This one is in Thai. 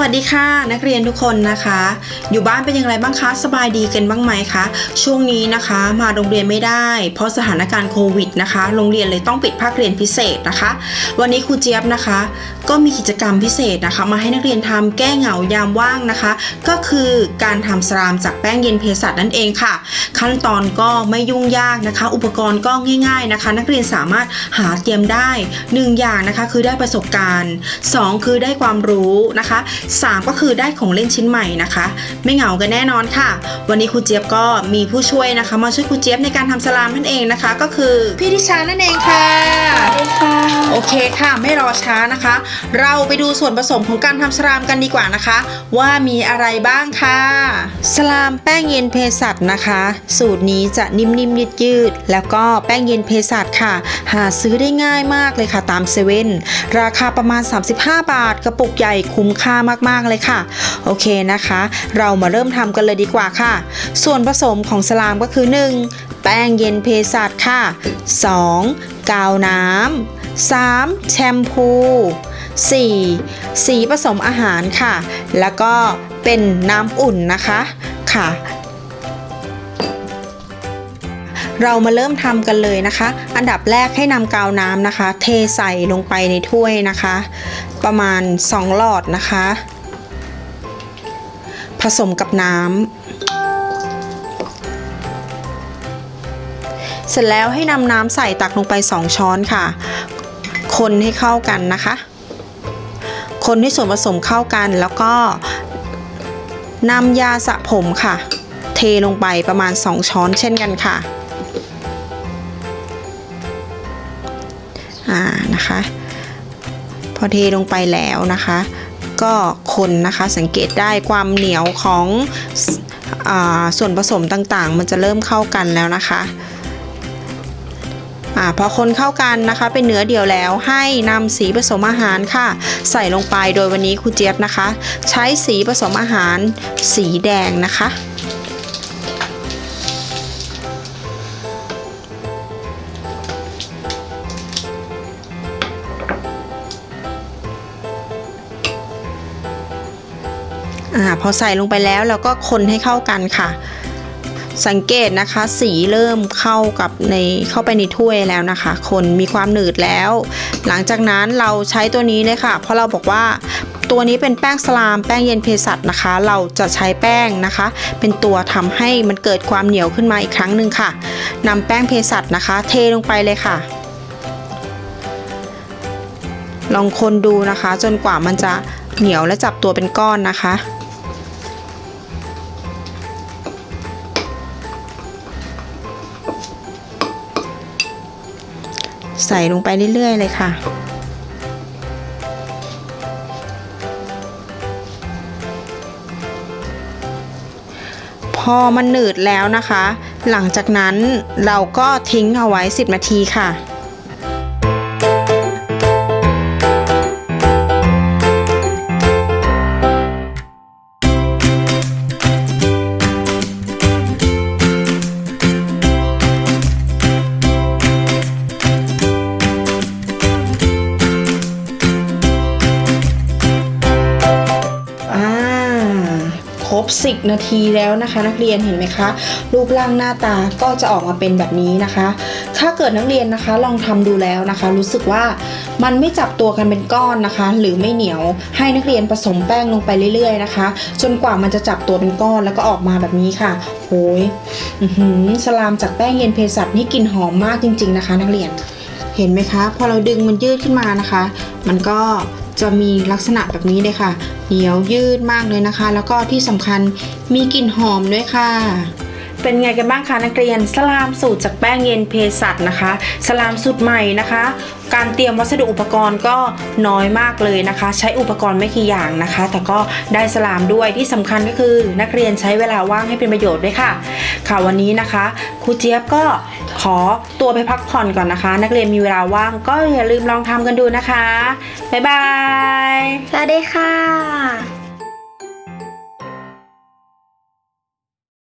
วัสดีค่ะนักเรียนทุกคนนะคะ อยู่บ้านเป็นอย่างไรบ้างคะสบายดีกันบ้างไหมคะช่วงนี้นะคะมาโรงเรียนไม่ได้ เพราะสถานการณ์โควิดนะคะโรงเรียนเลยต้องปิดภาคเรียนพิเศษนะคะ วันนี้ครูเจี๊ยบนะคะ ก็มีกิจกรรมพิเศษนะคะ มาให้นักเรียนทำแก้เหงายามว่างนะคะ ก็คือการทำสลามจากแป้งเย็นเภสัชนั่นเองค่ะ ขั้นตอนก็ไม่ยุ่งยากนะคะ อุปกรณ์ก็ง่าย ๆนะคะ นักเรียนสามารถหาเตรียมได้หนึ่งอย่างนะคะคือได้ประสบการณ์สองคือได้ความรู้นะคะสามก็คือได้ของเล่นชิ้นใหม่นะคะ ไม่เหงากันแน่นอนค่ะ วันนี้ครูเจี๊ยบก็มีผู้ช่วยนะคะ มาช่วยครูเจี๊ยบในการทำสลามนั่นเองนะคะ ก็คือพี่ทิชานั่นเองค่ะโอเคค่ะไม่รอช้านะคะ เราไปดูส่วนผสมของการทำสลามกันดีกว่านะคะ ว่ามีอะไรบ้างค่ะ สลามแป้งเย็นเภสัชนะคะ สูตรนี้จะนิ่มๆยืดๆแล้วก็แป้งเย็นเภสัชค่ะ หาซื้อได้ง่ายมากเลยค่ะตามเซเว่นราคาประมาณ 35 บาท กระปุกใหญ่คุ้มค่ามากมากๆเลยค่ะ โอเคนะคะ เรามาเริ่มทำกันเลยดีกว่าค่ะ ส่วนผสมของสลามก็คือ 1. แป้งเย็นเพสัชค่ะ 2. กาวน้ำ 3. แชมพู 4. สีผสมอาหารค่ะ แล้วก็เป็นน้ำอุ่นนะคะค่ะ เรามาเริ่มทำกันเลยนะคะ อันดับแรกให้นำกาวน้ำนะคะ เทใส่ลงไปในถ้วยนะคะ ประมาณ 2 หลอดนะคะ ผสมกับน้ำเสร็จแล้วให้นำน้ำใส่ตักลงไป 2 ช้อนค่ะ คนให้เข้ากันนะคะ คนให้ส่วนผสมเข้ากันแล้วก็นำยาสระผมค่ะ เทลงไปประมาณ 2 ช้อนเช่นกันค่ะ นะคะ พอเทลงไปแล้วนะคะ ก็คนนะคะสังเกตได้ความเหนียวของอส่วนผสมต่างๆ มันจะเริ่มเข้ากันแล้วนะคะอาพอคนเข้ากันนะคะเป็นเนื้อเดียวแล้วให้นำสีผสมอาหารค่ะ ใส่ลงไปโดยวันนี้ครูเจี๊ยบนะคะ ใช้สีผสมอาหารสีแดงนะคะ อ่าพอใส่ลงไปแล้วเราก็คนให้เข้ากันค่ะ สังเกตนะคะสีเริ่มเข้ากับในเข้าไปในถ้วยแล้วนะคะ คนมีความหนืดแล้ว หลังจากนั้นเราใช้ตัวนี้เลยค่ะ เพราะเราบอกว่าตัวนี้เป็นแป้งสลามแป้งเย็นเภสัชนะคะ เราจะใช้แป้งนะคะ เป็นตัวทำให้มันเกิดความเหนียวขึ้นมาอีกครั้งหนึ่งค่ะนำแป้งเภสัชนะคะ เทลงไปเลยค่ะ ลองคนดูนะคะ จนกว่ามันจะเหนียวและจับตัวเป็นก้อนนะคะ ส่ลงไปเรื่อยๆเลยค่ะ พอมันหนืดแล้วนะคะ หลังจากนั้นเราก็ทิ้งเอาไว้ 10 นาทีค่ะ 10 นาทีแล้วนะคะ นักเรียนเห็นไหมคะ รูปร่างหน้าตาก็จะออกมาเป็นแบบนี้นะคะ ถ้าเกิดนักเรียนนะคะลองทำดูแล้วนะคะ รู้สึกว่ามันไม่จับตัวกันเป็นก้อนนะคะ หรือไม่เหนียวให้นักเรียนผสมแป้งลงไปเรื่อยๆนะคะ จนกว่ามันจะจับตัวเป็นก้อนแล้วก็ออกมาแบบนี้ค่ะโหยอื้อหือสลามจากแป้งเย็นเภสัชนี่กลิ่นหอมมากจริง ๆนะคะ นักเรียนเห็นไหมคะ พอเราดึงมันยืดขึ้นมานะคะ มันก็ จะมีลักษณะแบบนี้เลยค่ะ เหนียวยืดมากเลยนะคะ แล้วก็ที่สำคัญมีกลิ่นหอมด้วยค่ะ เป็นไงกันบ้างคะนักเรียนสลามสูตรจากแป้งเย็นเภสัชนะคะ สลามสูตรใหม่นะคะ การเตรียมวัสดุอุปกรณ์ก็น้อยมากเลยนะคะ ใช้อุปกรณ์ไม่กี่อย่างนะคะ แต่ก็ได้สลามด้วยที่สำคัญก็คือ นักเรียนใช้เวลาว่างให้เป็นประโยชน์ด้วยค่ะ ค่ะวันนี้นะคะครูเจี๊ยบก็ขอตัวไปพักผ่อนก่อนนะคะ นักเรียนมีเวลาว่างก็อย่าลืมลองทำกันดูนะคะบ๊ายบายสวัสดีค่ะ